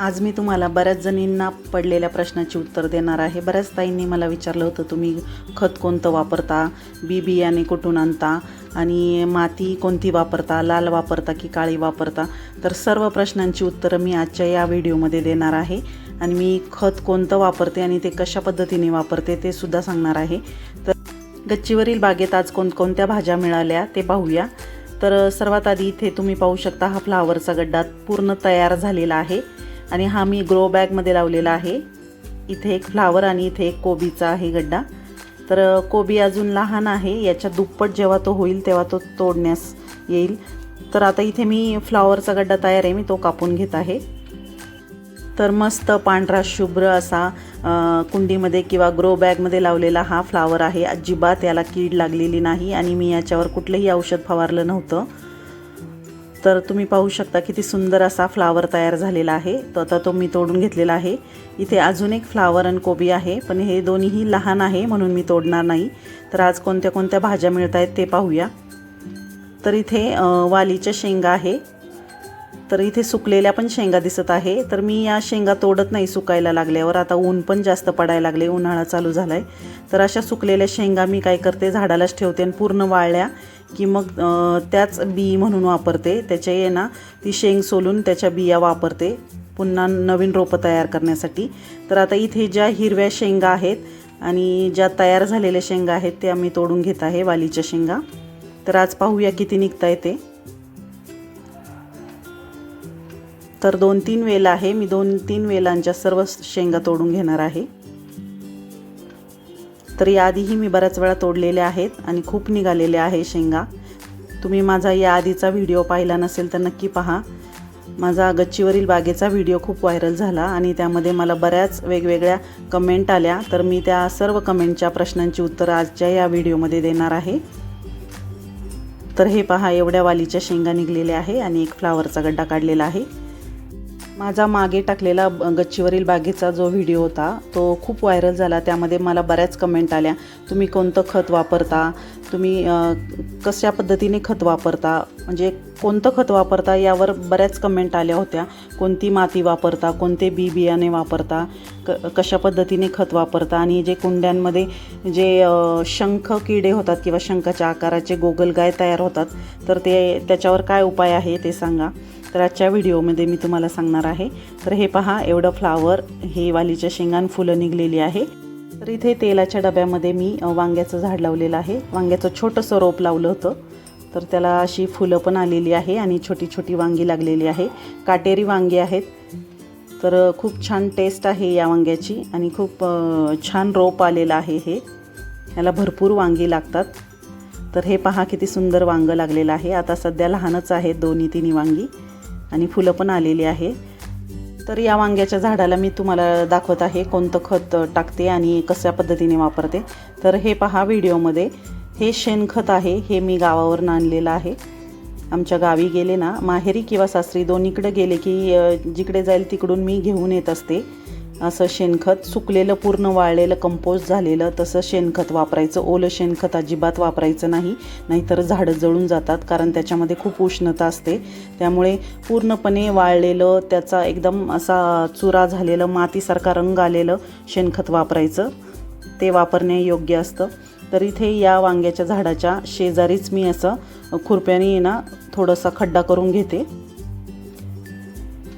आज मी तुम्हाला बऱ्याच जणींना पडलेल्या प्रश्नाची उत्तर देणार आहे. बऱ्याच ताईंनी मला विचारलं होतं तुम्ही खत कोणतं वापरता? बी बियाणे कुठून आणता? आणि माती कोणती वापरता? लाल वापरता की काळी वापरता? तर सर्व प्रश्नांची उत्तरं मी आजच्या या व्हिडिओमध्ये देणार आहे. आणि मी खत कोणतं वापरते आणि ते कशा पद्धतीने वापरते ते सुद्धा सांगणार आहे. तर गच्चीवरील बागेत आज कोणकोणत्या भाज्या मिळाल्या ते पाहूया. तर सर्वात आधी इथे तुम्ही पाहू शकता हा फ्लावरचा गड्डा पूर्ण तयार झालेला आहे. आणि हा मी ग्रो बॅगमध्ये लावलेला आहे. इथे एक फ्लावर आणि इथे एक कोबीचा आहे गड्डा. तर कोबी अजून लहान आहे. याच्या दुप्पट जेव्हा तो होईल तेव्हा तो तोडण्यास येईल. तर आता इथे मी फ्लावरचा गड्डा तयार आहे. मी तो कापून घेत आहे. तर मस्त पांढरा शुभ्र असा कुंडीमध्ये किंवा ग्रो बॅगमध्ये लावलेला हा फ्लावर आहे. अजिबात याला कीड लागलेली नाही आणि मी याच्यावर कुठलंही औषध फवारलं नव्हतं. तर तुम्ही पाहू शकता किती सुंदर असा फ्लावर तयार झालेला आहे. तर आता तो मी तोडून घेतलेला आहे. इथे अजून एक फ्लावर आणि कोबी आहे पण हे दोन्हीही लहान आहे म्हणून मी तोडणार नाही. तर आज कोणत्या कोणत्या भाज्या मिळत आहेत ते पाहूया. तर इथे वालीच्या शेंगा आहे. तर इथे सुकलेल्या पण शेंगा दिसत आहे. तर मी या शेंगा तोडत नाही सुकायला लागल्यावर. आता ऊन पण जास्त पडायला लागले उन्हाळा चालू झाला आहे तर अशा सुकलेल्या शेंगा मी काय करते झाडालाच ठेवते आणि पूर्ण वाळल्या की मग त्याच बी म्हणून वापरते. त्याच्या ये ना ती शेंग सोलून त्याच्या बिया वापरते पुन्हा नवीन रोपं तयार करण्यासाठी. तर आता इथे ज्या हिरव्या शेंगा आहेत आणि ज्या तयार झालेल्या शेंगा आहेत त्या मी तोडून घेत आहे वालीच्या शेंगा. तर आज पाहूया किती निघता येते तर दोन तीन वेल आहे. मी दोन तीन वेलांच्या सर्व शेंगा तोडून घेणार आहे. तर याआधीही मी बऱ्याच वेळा तोडलेल्या आहेत आणि खूप निघालेल्या आहे शेंगा. तुम्ही माझा या आधीचा व्हिडिओ पाहिला नसेल तर नक्की पहा. माझा गच्चीवरील बागेचा व्हिडिओ खूप व्हायरल झाला आणि त्यामध्ये मला बऱ्याच वेगवेगळ्या कमेंट आल्या. तर मी त्या सर्व कमेंटच्या प्रश्नांची उत्तरं आजच्या या व्हिडिओमध्ये देणार आहे. तर हे पहा एवढ्या वालीच्या शेंगा निघलेल्या आहे आणि एक फ्लावरचा गड्डा काढलेला आहे. माझा मागे टाकलेला ब- गच्चीवरील बागेचा जो व्हिडिओ होता तो खूप व्हायरल झाला. त्यामध्ये मला बऱ्याच कमेंट आल्या. तुम्ही कोणतं खत वापरता? तुम्ही कशा पद्धतीने खत वापरता? म्हणजे कोणतं खत वापरता? यावर बऱ्याच कमेंट आल्या होत्या. कोणती माती वापरता? कोणते बी बियाणे वापरता? क कशा पद्धतीने खत वापरता? आणि जे कुंड्यांमध्ये जे शंख किडे होतात किंवा शंखाच्या आकाराचे गोगलगाय तयार होतात तर ते त्याच्यावर काय उपाय आहे ते सांगा. तर आजच्या व्हिडिओमध्ये मी तुम्हाला सांगणार आहे. तर हे पहा एवढं फ्लावर हे वालीच्या शेंगान फुलं निघलेली आहे. तर इथे तेलाच्या डब्यामध्ये मी वांग्याचं झाड लावलेलं आहे. वांग्याचं छोटंसं रोप लावलं होतं. तर त्याला अशी फुलं पण आलेली आहे आणि छोटी छोटी वांगी लागलेली आहे. काटेरी वांगी आहेत. तर खूप छान टेस्ट आहे या वांग्याची आणि खूप छान रोप आलेलं आहे हे. याला भरपूर वांगी लागतात. तर हे पहा किती सुंदर वांगं लागलेलं आहे. आता सध्या लहानच आहेत दोन्ही तिन्ही वांगी. आणि फुलं पण आलेली आहे. तर या वांग्याच्या झाडाला मी तुम्हाला दाखवत आहे कोणतं खत टाकते आणि कशा पद्धतीने वापरते. तर हे पहा व्हिडिओमध्ये. हे शेणखत आहे. हे मी गावावरून आणलेलं आहे. आमच्या गावी गेले ना माहेरी किंवा सासरी दोन्हीकडे गेले की जिकडे जाईल तिकडून मी घेऊन येत असते. असं शेणखत सुकलेलं पूर्ण वाळलेलं कंपोस्ट झालेलं तसं शेणखत वापरायचं. ओलं शेणखत अजिबात वापरायचं नाही. नाहीतर झाडं जळून जातात कारण त्याच्यामध्ये खूप उष्णता असते. त्यामुळे पूर्णपणे वाळलेलं त्याचा एकदम असा चुरा झालेलं मातीसारखा रंग आलेलं शेणखत वापरायचं. ते वापरणे योग्य असतं. तर इथे या वांग्याच्या झाडाच्या शेजारीच मी असं खुरप्याने ना थोडासा खड्डा करून घेते.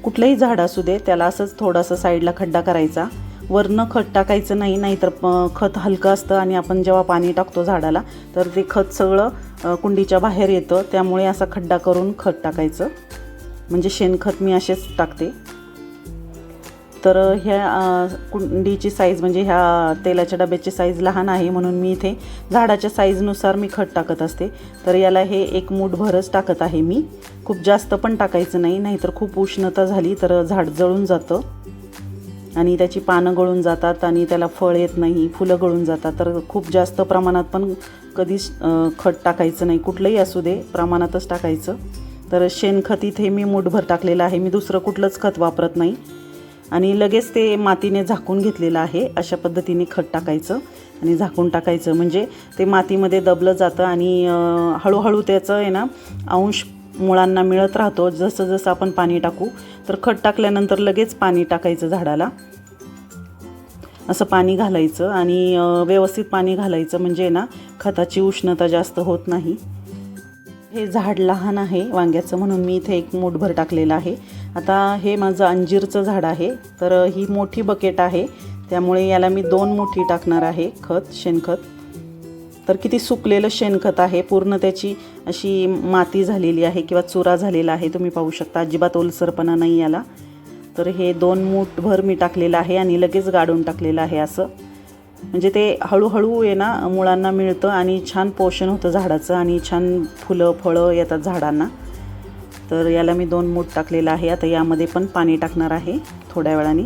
कुठलंही झाड असू दे त्याला असंच थोडासा साईडला खड्डा करायचा. वरनं खत टाकायचं नाही नाहीतर प- खत हलकं असतं आणि आपण जेव्हा पाणी टाकतो झाडाला तर ते खत सगळं कुंडीच्या बाहेर येतं. त्यामुळे असा खड्डा करून खत टाकायचं. म्हणजे शेणखत मी असेच टाकते. तर ह्या कुंडीची साईज म्हणजे ह्या तेलाच्या डब्याची साईज लहान आहे म्हणून मी इथे झाडाच्या साईजनुसार मी खत टाकत असते. तर याला हे एक मूठभरच टाकत आहे मी. खूप जास्त पण टाकायचं नाही नाहीतर खूप उष्णता झाली तर झाड जळून जातं. आणि त्याची पानं गळून जातात आणि त्याला फळ येत नाही फुलं गळून जातात. तर खूप जास्त प्रमाणात पण कधीच खत टाकायचं नाही. कुठलंही असू दे प्रमाणातच टाकायचं. तर शेणखत इथे मी मूठभर टाकलेलं आहे. मी दुसरं कुठलंच खत वापरत नाही. आणि लगेच ते मातीने झाकून घेतलेलं आहे. अशा पद्धतीने खत टाकायचं आणि झाकून टाकायचं. म्हणजे ते मातीमध्ये दबलं जातं आणि हळूहळू त्याचं आहे ना अंश मुळांना मिळत राहतो. जसं जसं आपण पाणी टाकू तर खत टाकल्यानंतर लगेच पाणी टाकायचं झाडाला. असं पाणी घालायचं आणि व्यवस्थित पाणी घालायचं. म्हणजे ना खताची उष्णता जास्त होत नाही. हे झाड लहान आहे वांग्याचं म्हणून मी इथे एक मोठभर टाकलेलं आहे. आता हे माझं अंजीरचं झाड आहे. तर ही मोठी बकेट आहे. त्यामुळे याला मी दोन मोठी टाकणार आहे खत शेणखत. तर किती सुकलेलं शेणखत आहे. पूर्ण त्याची अशी माती झालेली आहे किंवा चुरा झालेला आहे. तुम्ही पाहू शकता अजिबात ओलसरपणा नाही याला. तर हे दोन मूठभर मी टाकलेलं आहे आणि लगेच गाडून टाकलेलं आहे असं. म्हणजे ते हळूहळू आहे ना मुळांना मिळतं आणि छान पोषण होतं झाडाचं आणि छान फुलं फळं येतात झाडांना. तर याला मी दोन मूठ टाकलेलं आहे. आता यामध्ये पण पाणी टाकणार आहे थोड्या वेळाने.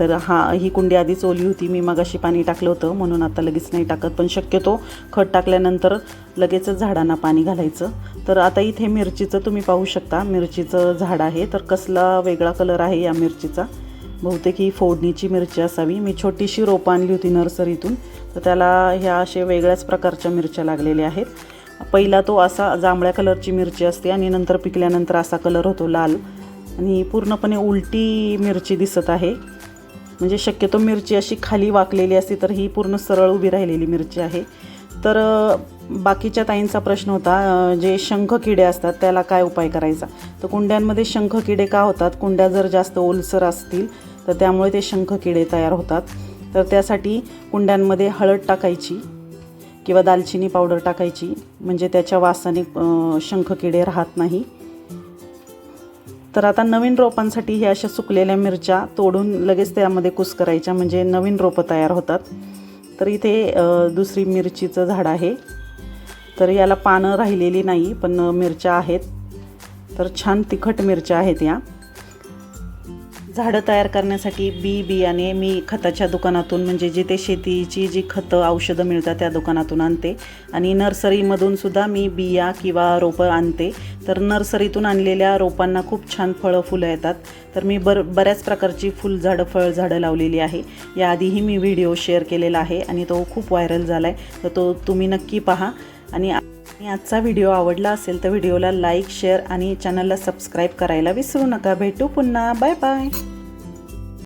तर हा ही कुंडी आधीच ओली होती. मी मगाशी पाणी टाकलं होतं म्हणून आता लगेच नाही टाकत. पण शक्यतो खत टाकल्यानंतर लगेचच झाडांना पाणी घालायचं. तर आता इथे मिरचीचं तुम्ही पाहू शकता. मिरचीचं झाड आहे. तर कसला वेगळा कलर आहे या मिरचीचा? बहुतेक ही फोडणीची मिरची असावी. मी छोटीशी रोपं आणली होती नर्सरीतून. तर त्याला ह्या असे वेगळ्याच प्रकारच्या मिरच्या लागलेल्या आहेत. पहिला तो असा जांभळ्या कलरची मिरची असते आणि नंतर पिकल्यानंतर असा कलर होतो लाल. आणि पूर्णपणे उलटी मिरची दिसत आहे. म्हणजे शक्यतो मिरची अशी खाली वाकलेली असती तर ही पूर्ण सरळ उभी राहिलेली मिरची आहे. तर बाकीच्या ताईंचा प्रश्न होता जे शंख किडे असतात त्याला काय उपाय करायचा? तर कुंड्यांमध्ये शंख किडे का होतात? कुंड्या जर जास्त ओलसर असतील तर त्यामुळे ते शंख किडे तयार होतात. तर त्यासाठी कुंड्यांमध्ये हळद टाकायची. किंवा दालचिनी पावडर टाकायची म्हणजे त्याच्या वासाने शंख किडे राहत नाही. तर आता नवीन रोपांसाठी ह्या अशा सुकलेल्या मिरच्या तोडून लगेच त्यामध्ये कुस करायच्या म्हणजे नवीन रोपं तयार होतात. तर इथे दुसरी मिरचीचं झाड आहे. तर याला पानं राहिलेली नाही पण मिरच्या आहेत. तर छान तिखट मिरच्या आहेत या. झाडं तयार करण्यासाठी बी बियाणे मी खताच्या दुकानातून म्हणजे जिथे शेतीची जी खतं औषधं मिळतात त्या दुकानातून आणते. आणि नर्सरीमधून सुद्धा मी बिया किंवा रोपं आणते. तर नर्सरीतून आणलेल्या रोपांना खूप छान फळं फुलं येतात. तर मी बर बऱ्याच प्रकारची फुलझाडं फळझाडं लावलेली आहे. याआधीही मी व्हिडिओ शेअर केलेला आहे आणि तो खूप व्हायरल झाला आहे तर तो तुम्ही नक्की पहा. आणि आणि आजचा व्हिडिओ आवडला असेल तर व्हिडिओला लाईक शेअर आणि चॅनलला सबस्क्राईब करायला विसरू नका. भेटू पुन्हा. Bye bye.